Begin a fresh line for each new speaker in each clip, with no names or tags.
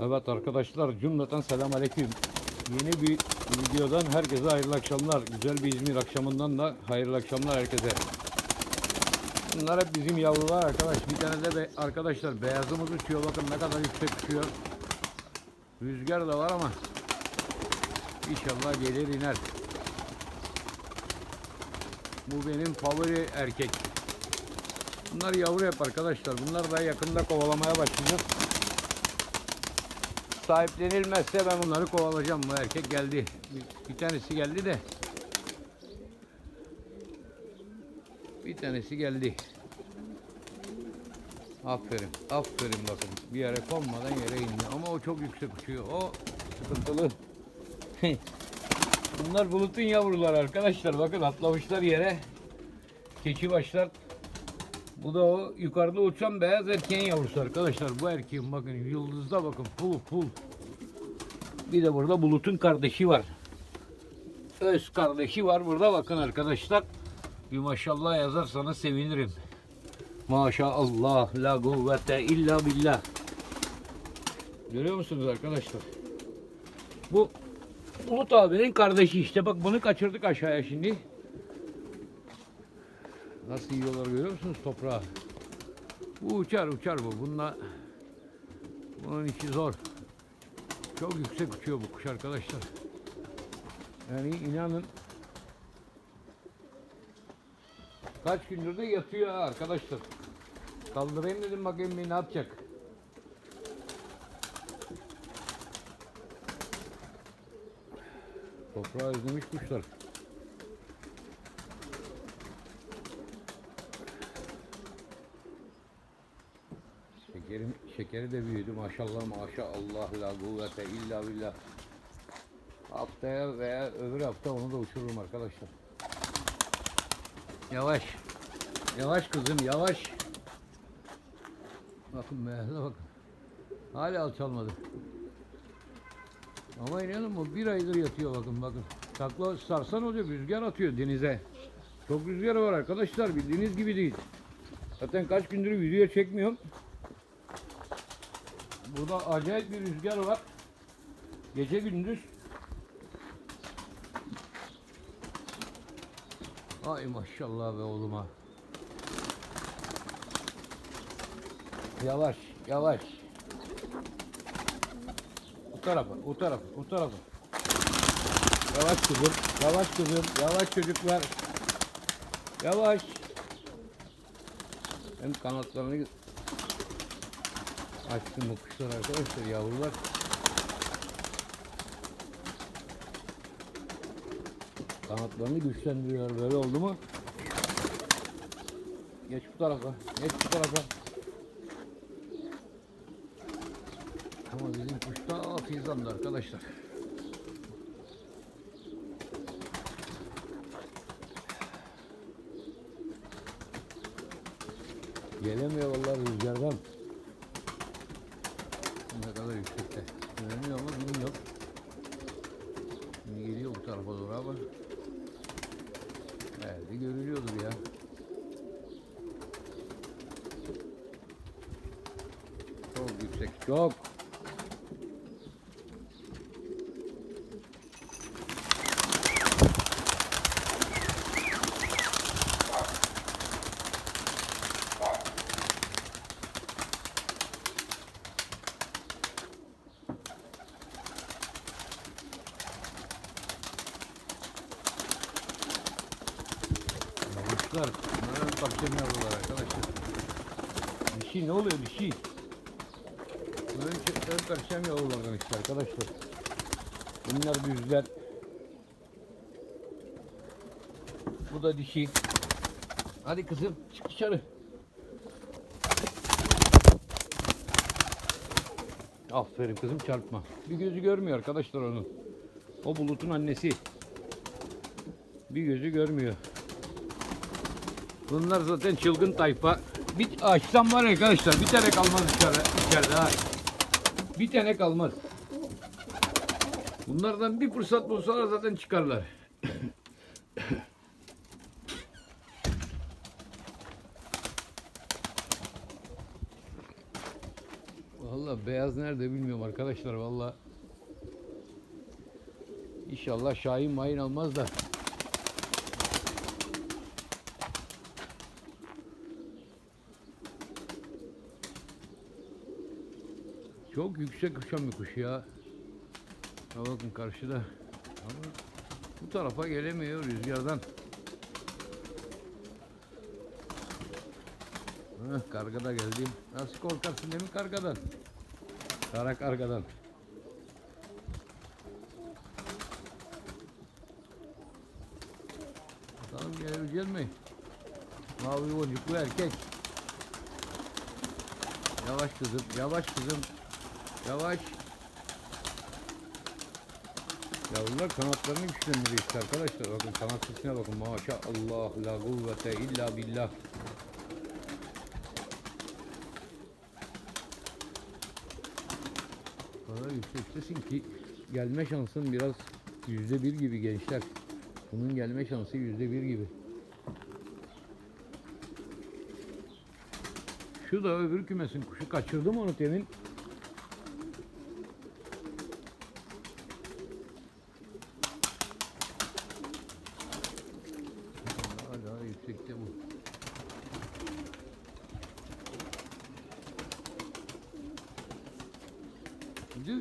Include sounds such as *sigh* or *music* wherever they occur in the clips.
Evet arkadaşlar cümleten selam aleyküm. Yeni bir videodan herkese hayırlı akşamlar. Güzel bir İzmir akşamından da hayırlı akşamlar herkese. Bunlar hep bizim yavrular arkadaş. Bir tane de be- arkadaşlar beyazımız uçuyor. Bakın ne kadar yüksek uçuyor. Rüzgar da var ama inşallah gelir iner. Bu benim favori erkek. Bunlar yavru hep arkadaşlar. Bunlar da yakında kovalamaya başlayacağız. Sahiplenilmezse ben bunları kovalayacağım. Bu erkek geldi. Bir, bir tanesi geldi de. Bir tanesi geldi. Aferin. Aferin bakın. Bir yere konmadan yere indi. Ama o çok yüksek uçuyor. O sıkıntılı. *laughs* Bunlar bulutun yavruları arkadaşlar. Bakın atlamışlar yere. Keçi başlar. Bu da o yukarıda uçan beyaz erkeğin yavrusu arkadaşlar. Bu erkeğin bakın yıldızda bakın pul pul. Bir de burada bulutun kardeşi var. Öz kardeşi var burada bakın arkadaşlar. Bir maşallah yazarsanız sevinirim. Maşallah la kuvvete illa billah. Görüyor musunuz arkadaşlar? Bu Bulut abinin kardeşi işte. Bak bunu kaçırdık aşağıya şimdi. Nasıl yiyorlar görüyor musunuz toprağı? Bu uçar uçar bu. Bununla bunun işi zor. Çok yüksek uçuyor bu kuş arkadaşlar. Yani inanın kaç gündür de yatıyor arkadaşlar. Kaldırayım dedim bakayım ne yapacak. Toprağı özlemiş kuşlar. Şekerim, şekeri de büyüdü maşallah maşallah la kuvvete illa billah. Haftaya veya öbür hafta onu da uçururum arkadaşlar. Yavaş. Yavaş kızım yavaş. Bakın mehle bakın. Hala alçalmadı. Ama inanın bu bir aydır yatıyor bakın bakın. Takla sarsan olacak rüzgar atıyor denize. Çok rüzgar var arkadaşlar bildiğiniz gibi değil. Zaten kaç gündür video çekmiyorum. Burada acayip bir rüzgar var. Gece gündüz. Ay maşallah be oğluma. Yavaş, yavaş. Bu tarafa, o tarafa, o tarafa. Yavaş kızım, yavaş kızım, yavaş çocuklar. Yavaş. Hem kanatlarını açtım bu kuşlar arkadaşlar, yavrular. Kanatlarını güçlendiriyor. Böyle oldu mu? Geç bu tarafa, geç bu tarafa. Ama bizim kuş da fizandı arkadaşlar. Gelemiyor vallahi rüzgardan. Ne kadar yüksekte. Görünüyor mu bilmiyorum. Şimdi geliyor bu tarafa doğru ama. Herhalde görülüyordur ya. Çok yüksek, çok. Yavuşlar. Bunlar bakacağım yavrular arkadaşlar. Dişi ne oluyor dişi? Bunların ön perşem yavrulardan işte arkadaşlar. Bunlar düzler. Bu da dişi. Hadi kızım çık dışarı. Aferin kızım çarpma. Bir gözü görmüyor arkadaşlar onun. O bulutun annesi. Bir gözü görmüyor. Bunlar zaten çılgın tayfa. Bir açsam var arkadaşlar bir tane kalmaz içeride, içeride ha. Bir tane kalmaz. Bunlardan bir fırsat bulsalar zaten çıkarlar. Vallahi beyaz nerede bilmiyorum arkadaşlar valla. İnşallah Şahin mayın almaz da. Çok yüksek uçan bir kuş ya. Ha bakın karşıda. Ama bu tarafa gelemiyor rüzgardan. Heh, karga geldi. Nasıl korkarsın değil mi kargadan? Kara kargadan. Bakalım gelebilecek mi? Mavi boncuklu erkek. Yavaş kızım, yavaş kızım. Yavaş. Yavrular kanatlarını güçlendiriyor işte arkadaşlar. Bakın kanat sesine bakın. Maşallah la kuvvete illa billah. Kadar yüksektesin ki gelme şansın biraz yüzde bir gibi gençler. Bunun gelme şansı yüzde bir gibi. Şu da öbür kümesin kuşu kaçırdım onu temin. Daha daha yüksekte bu. Bir de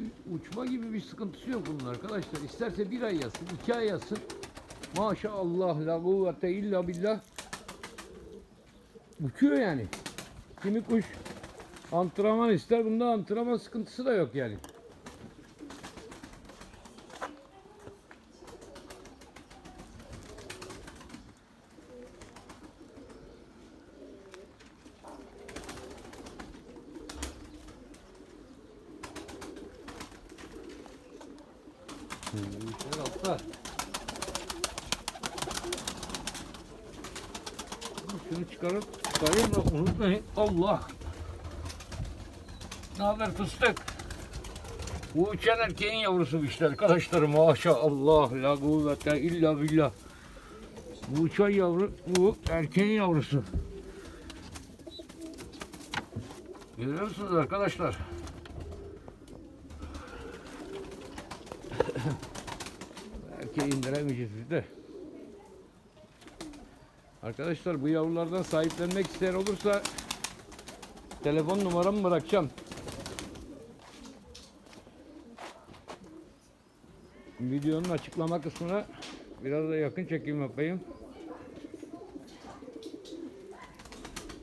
uçma gibi bir sıkıntısı yok bunun arkadaşlar. İsterse bir ay yatsın, iki ay yatsın. Maşallah la kuvvete illa billah. Uçuyor yani. Kimi kuş antrenman ister. Bunda antrenman sıkıntısı da yok yani. Altta. Şunu çıkarıp çıkarayım da unutmayın. Allah. Ne haber fıstık? Bu uçan erkeğin yavrusu işte arkadaşlar. Maşallah. La kuvvete illa billah. Bu uçan yavru bu erkeğin yavrusu. Görüyor musunuz arkadaşlar? Erkeği indiremeyeceğiz de. Arkadaşlar bu yavrulardan sahiplenmek isteyen olursa telefon numaramı bırakacağım. Videonun açıklama kısmına biraz da yakın çekim yapayım.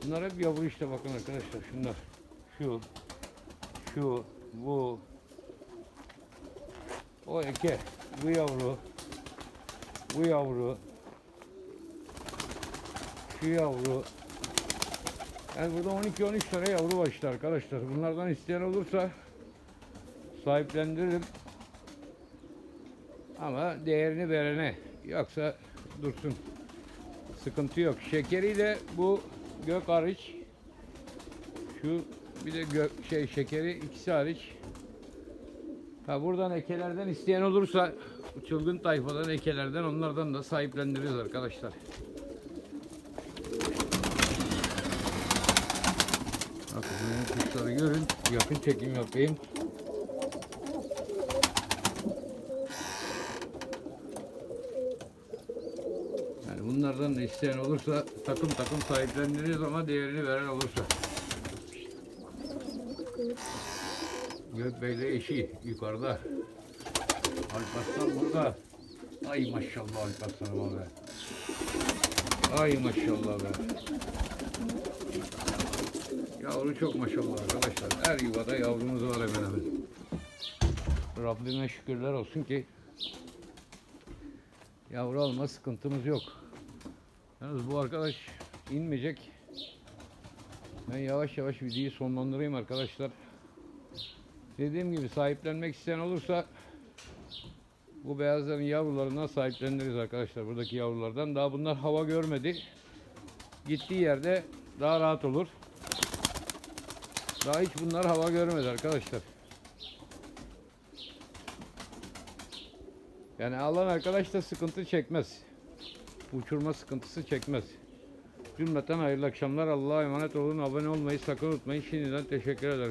Bunlar hep yavru işte bakın arkadaşlar şunlar. Şu, şu, bu, o eke, bu yavru, bu yavru, şu yavru. Yani burada 12-13 tane yavru var işte arkadaşlar. Bunlardan isteyen olursa sahiplendiririm. Ama değerini verene. Yoksa dursun. Sıkıntı yok. Şekeri de bu gök hariç. Şu bir de gök şey şekeri ikisi hariç. Ha buradan ekelerden isteyen olursa çılgın tayfadan ekelerden onlardan da sahiplendiririz arkadaşlar. Bakın kuşları görün. Yakın çekim yapayım. Yani bunlardan da isteyen olursa takım takım sahiplendiririz ama değerini veren olursa. Gökbey'le eşi yukarıda. Alparslan burada. Ay maşallah Alparslan'ıma be. Ay maşallah be. Yavru çok maşallah arkadaşlar. Her yuvada yavrumuz var hemen hemen. Rabbime şükürler olsun ki yavru alma sıkıntımız yok. Yalnız bu arkadaş inmeyecek. Ben yavaş yavaş videoyu sonlandırayım arkadaşlar. Dediğim gibi sahiplenmek isteyen olursa bu beyazların yavrularından sahipleniriz arkadaşlar. Buradaki yavrulardan. Daha bunlar hava görmedi. Gittiği yerde daha rahat olur. Daha hiç bunlar hava görmedi arkadaşlar. Yani alan arkadaş da sıkıntı çekmez. Uçurma sıkıntısı çekmez. Cümleten hayırlı akşamlar. Allah'a emanet olun. Abone olmayı sakın unutmayın. Şimdiden teşekkür ederim.